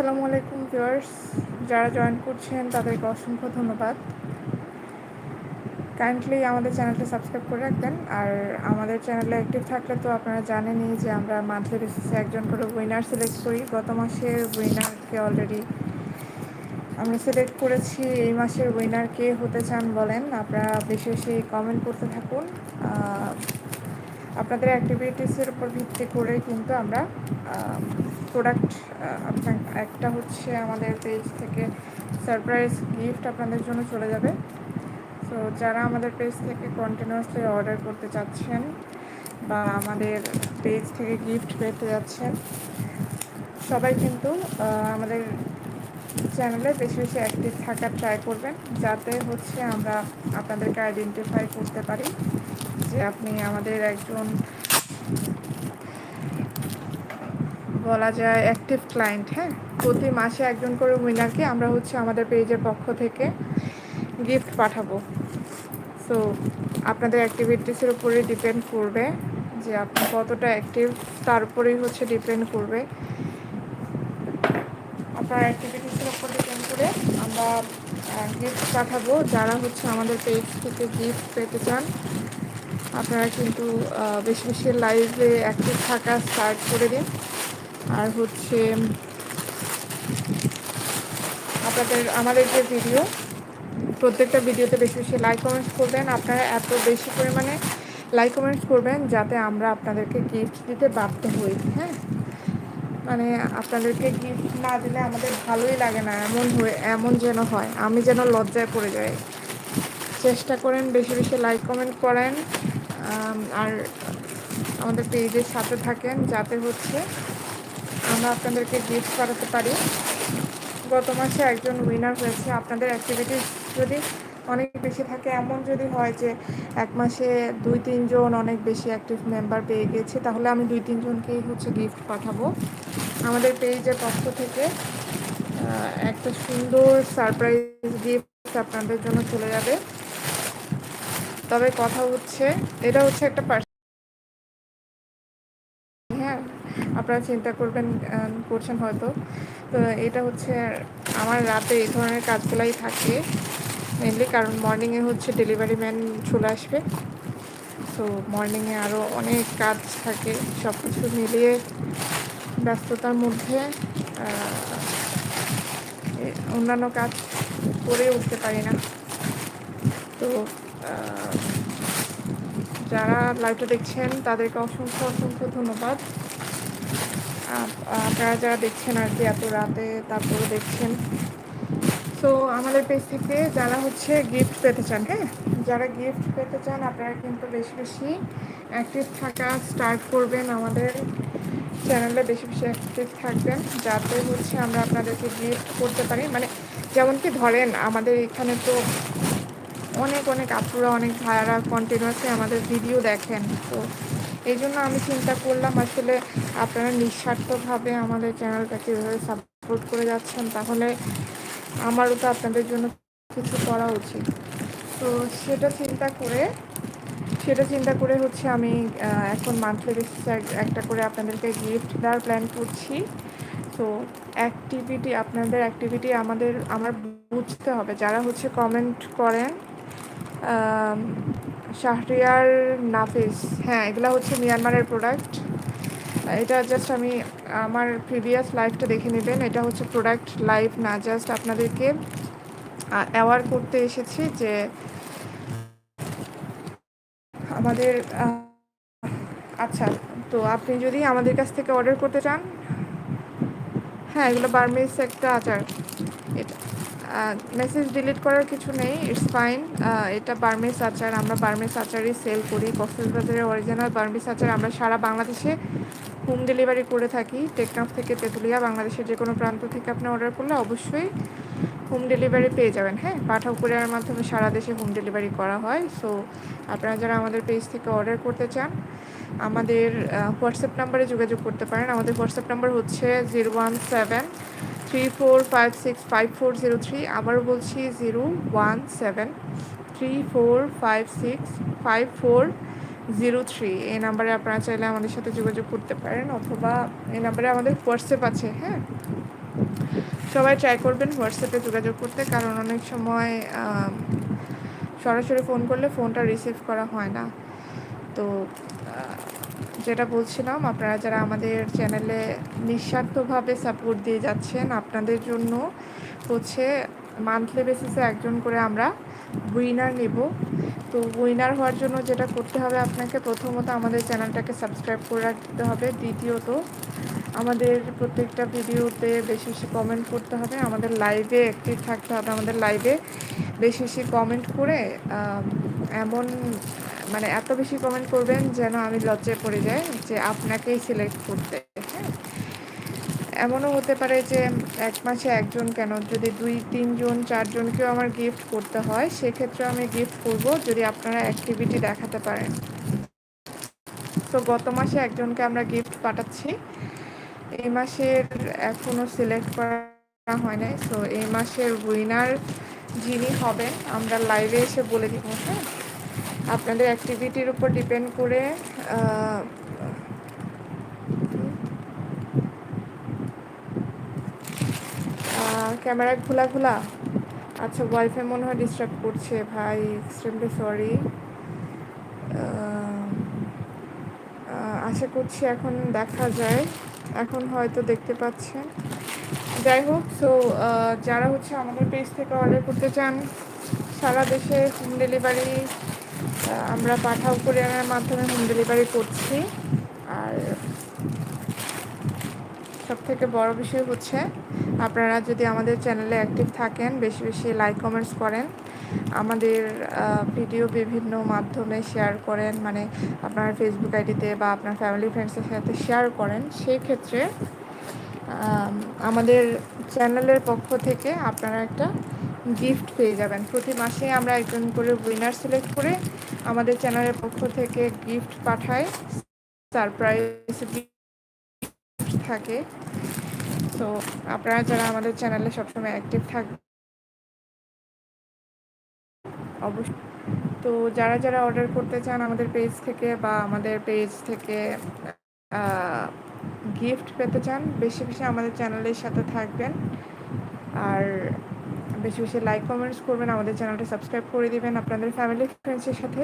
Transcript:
আসসালামু আলাইকুম ভিউয়ার্স। যারা জয়েন করছেন, তাদেরকে অসংখ্য ধন্যবাদ। কাইন্ডলি আমাদের চ্যানেলটা সাবস্ক্রাইব করে রাখবেন। আর আমাদের চ্যানেলে অ্যাক্টিভ থাকলে তো আপনারা জানেনই যে আমরা মান্থলি বেসিসে একজন করে উইনার সিলেক্ট করি। গত মাসের উইনারকে অলরেডি আমরা সিলেক্ট করেছি। এই মাসের উইনার কে হতে চান বলেন, আপনারা বেশি বেশি কমেন্ট করতে থাকুন। আপনাদের অ্যাক্টিভিটিসের উপর ভিত্তি করে কিন্তু আমরা প্রোডাক্ট আপনার একটা হচ্ছে আমাদের পেজ থেকে সারপ্রাইজ গিফট আপনাদের জন্য চলে যাবে। সো যারা আমাদের পেজ থেকে কন্টিনিউয়াসলি অর্ডার করতে চাচ্ছেন বা আমাদের পেজ থেকে গিফট পেতে যাচ্ছেন, সবাই কিন্তু আমাদের চ্যানেলে বেশি বেশি অ্যাক্টিভ থাকার ট্রাই করবেন, যাতে হচ্ছে আমরা আপনাদেরকে আইডেন্টিফাই করতে পারি যে আপনি আমাদের একজন বলা যায় অ্যাক্টিভ ক্লায়েন্ট হ্যাঁ? প্রতি মাসে একজন করে উইনারকে আমরা হচ্ছে আমাদের পেজের পক্ষ থেকে গিফট পাঠাবো। সো আপনাদের অ্যাক্টিভিটিসের উপরে ডিপেন্ড করবে যে আপনি কতটা অ্যাক্টিভ তার উপরেই হচ্ছে ডিপেন্ড করবে। আপনার অ্যাক্টিভিটিসের উপর ডিপেন্ড করে আমরা গিফট পাঠাবো। যারা হচ্ছে আমাদের পেজ থেকে গিফট পেতে চান, আপনারা কিন্তু বেশি বেশি লাইভে অ্যাক্টিভ থাকা স্টার্ট করে দিন। আর হচ্ছে আপনাদের, আমাদের যে ভিডিও প্রত্যেকটা ভিডিওতে বেশি বেশি লাইক কমেন্টস করবেন। আপনারা এত বেশি পরিমাণে লাইক কমেন্টস করবেন যাতে আমরা আপনাদেরকে গিফট দিতে বাধ্য হই হ্যাঁ? মানে আপনাদেরকে গিফট না দিলে আমাদের ভালোই লাগে না, এমন হয়ে, এমন যেন হয়। আমি যেন লজ্জায় পড়ে যাই। চেষ্টা করেন বেশি বেশি লাইক কমেন্ট করেন। আর আমাদের পেজের সাথে থাকেন যাতে হচ্ছে আমরা আপনাদেরকে গিফট করাতে পারি। গত মাসে একজন উইনার হয়েছে। আপনাদের অ্যাক্টিভিটিস যদি অনেক বেশি থাকে, এমন যদি হয় যে এক মাসে দুই তিনজন অনেক বেশি অ্যাক্টিভ মেম্বার পেয়ে গেছে, তাহলে আমি দুই তিনজনকেই হচ্ছে গিফট পাঠাবো। আমাদের পেজের পক্ষ থেকে একটা সুন্দর সারপ্রাইজ গিফট আপনাদের জন্য চলে যাবে। তবে কথা হচ্ছে, এটা হচ্ছে একটা আপনারা চিন্তা করবেন করছেন হয়তো। তো এটা হচ্ছে আমার রাতে এই ধরনের কাজগুলাই থাকে। মেনলি কারণ মর্নিংয়ে হচ্ছে ডেলিভারি ম্যান চলে আসবে। তো মর্নিংয়ে আরও অনেক কাজ থাকে সব কিছু মিলিয়ে ব্যস্ততার মধ্যে অন্যান্য কাজ করে উঠতে পারি না। তো যারা লাইভটা দেখছেন, তাদেরকে অসংখ্য অসংখ্য ধন্যবাদ। আপনারা যারা দেখছেন আর কি এত রাতে তারপরে দেখছেন। তো আমাদের পেজ থেকে যারা হচ্ছে গিফট পেতে চান হ্যাঁ? যারা গিফট পেতে চান, আপনারা কিন্তু বেশি বেশি অ্যাক্টিভ থাকা স্টার্ট করবেন আমাদের চ্যানেলে বেশি বেশি অ্যাক্টিভ থাকবেন যাতে হচ্ছে আমরা আপনাদেরকে গিফট করতে পারি। মানে যেমন কি ধরেন, আমাদের এখানে তো অনেক অনেক আপুরা, অনেক ভাইয়ারা কন্টিনিউয়াসলি আমাদের ভিডিও দেখেন। তো এই জন্য আমি চিন্তা করলাম, আসলে আপনারা নিঃস্বার্থভাবে আমাদের চ্যানেলটাকে এভাবে সাপোর্ট করে যাচ্ছেন, তাহলে আমারও তো আপনাদের জন্য কিছু করা উচিত। তো সেটা চিন্তা করে, সেটা চিন্তা করে হচ্ছে আমি এখন মান্থলি বেসিসে একটা করে আপনাদেরকে গিফট দেওয়ার প্ল্যান করছি। তো অ্যাক্টিভিটি আপনাদের অ্যাক্টিভিটি আমাদের, আমার বুঝতে হবে, যারা হচ্ছে কমেন্ট করেন শাহরিয়ার নাফিস। হ্যাঁ এগুলো হচ্ছে মিয়ানমারের প্রোডাক্ট এটা জাস্ট আমি আমার প্রিভিয়াস লাইফটা দেখে নেবেন। এটা হচ্ছে প্রোডাক্ট লাইফ না জাস্ট আপনাদেরকে অ্যাওয়ার করতে এসেছি যে আমাদের আচ্ছা তো আপনি যদি আমাদের কাছ থেকে অর্ডার করতে চান হ্যাঁ এগুলো বার্মিস একটা আচার। মেসেজ ডিলিট করার কিছু নেই ইটস ফাইন এটা বার্মিস আচার, আমরা বার্মিস আচারই সেল করি। কক্সবাজারের অরিজিনাল বার্মিস আচার আমরা সারা বাংলাদেশে হোম ডেলিভারি করে থাকি। টেকনাফ থেকে তেঁতুলিয়া, বাংলাদেশের যে কোনো প্রান্ত থেকে আপনি অর্ডার করলে অবশ্যই হোম ডেলিভারি পেয়ে যাবেন হ্যাঁ? পাঠাও কুরিয়ারের মাধ্যমে সারা দেশে হোম ডেলিভারি করা হয়। সো আপনারা যারা আমাদের পেজ থেকে অর্ডার করতে চান, আমাদের হোয়াটসঅ্যাপ নাম্বারে যোগাযোগ করতে পারেন। আমাদের হোয়াটসঅ্যাপ নাম্বার হচ্ছে zero one seven three four five six five four zero three আবার বলছি zero one seven three four five six five four zero three এই নাম্বারে আপনারা চাইলে আমাদের সাথে যোগাযোগ করতে পারেন অথবা এই নাম্বারে আমাদের হোয়াটসঅ্যাপ আছে হ্যাঁ? সবাই ট্রাই করবেন হোয়াটসঅ্যাপে যোগাযোগ করতে, কারণ অনেক সময় সরাসরি ফোন করলে ফোনটা রিসিভ করা হয় না। তো যেটা বলছিলাম, আপনারা যারা আমাদের চ্যানেলে নিঃস্বার্থভাবে সাপোর্ট দিয়ে যাচ্ছেন, আপনাদের জন্য হচ্ছে মান্থলি বেসিসে একজন করে আমরা উইনার নেব। তো উইনার হওয়ার জন্য যেটা করতে হবে আপনাকে, প্রথমত আমাদের চ্যানেলটাকে সাবস্ক্রাইব করে রাখতে হবে। দ্বিতীয়ত, আমাদের প্রত্যেকটা ভিডিওতে বেশি বেশি কমেন্ট করতে হবে। আমাদের লাইভে অ্যাক্টিভ থাকতে হবে। আমাদের লাইভে বেশি বেশি কমেন্ট করে এমন মানে এত বেশি কমেন্ট করবেন যেন আমি লজ্জায় পড়ে যাই যে আপনাকেই সিলেক্ট করতে হ্যাঁ? এমনও হতে পারে যে এক মাসে একজন কেন, যদি দুই, তিনজন চারজনকেও আমার গিফট করতে হয়, সেক্ষেত্রে আমি গিফট করব যদি আপনারা অ্যাক্টিভিটি দেখাতে পারেন। তো গত মাসে একজনকে আমরা গিফট পাঠাচ্ছি। এই মাসের এখনও সিলেক্ট করা হয় নাই। সো এই মাসের উইনার যিনি হবেন, আমরা লাইভে এসে বলে দিব হ্যাঁ? আপনাদের অ্যাক্টিভিটির উপর ডিপেন্ড করে ক্যামেরা খোলা খোলা? আচ্ছা ওয়াইফাই মনে হয় ডিস্টার্ব করছে, ভাই এক্সট্রিমলি সরি আশা করছি এখন দেখা যায়। এখন হয়তো দেখতে পাচ্ছেন। যাই হোক সো যারা হচ্ছে আমাদের পেজ থেকে অর্ডার করতে চান, সারা দেশে হোম ডেলিভারি আমরা পাঠাও কুরিয়ারের মাধ্যমে হোম ডেলিভারি করছি। আর সব থেকে বড় বিষয় হচ্ছে, আপনারা যদি আমাদের চ্যানেলে অ্যাক্টিভ থাকেন, বেশি বেশি লাইক কমেন্টস করেন, আমাদের ভিডিও বিভিন্ন মাধ্যমে শেয়ার করেন মানে আপনার ফেসবুক আইডিতে বা আপনার ফ্যামিলি ফ্রেন্ডসের সাথে শেয়ার করেন, সেই ক্ষেত্রে আমাদের চ্যানেলের পক্ষ থেকে আপনারা একটা গিফট পেয়ে যাবেন। প্রতি মাসে আমরা একজন করে উইনার সিলেক্ট করে আমাদের চ্যানেলের পক্ষ থেকে গিফট পাঠাই সারপ্রাইজ থাকে। তো আপনারা যারা আমাদের চ্যানেলে সবসময় অ্যাক্টিভ থাকবে অবশ্যই। তো যারা যারা অর্ডার করতে চান আমাদের পেজ থেকে বা আমাদের পেজ থেকে গিফট পেতে চান, বেশি বেশি আমাদের চ্যানেলের সাথে থাকবেন। আর বেশি বেশি লাইক কমেন্টস করবেন আমাদের চ্যানেলটা সাবস্ক্রাইব করে দিবেন আপনাদের ফ্যামিলি ফ্রেন্ডসের সাথে।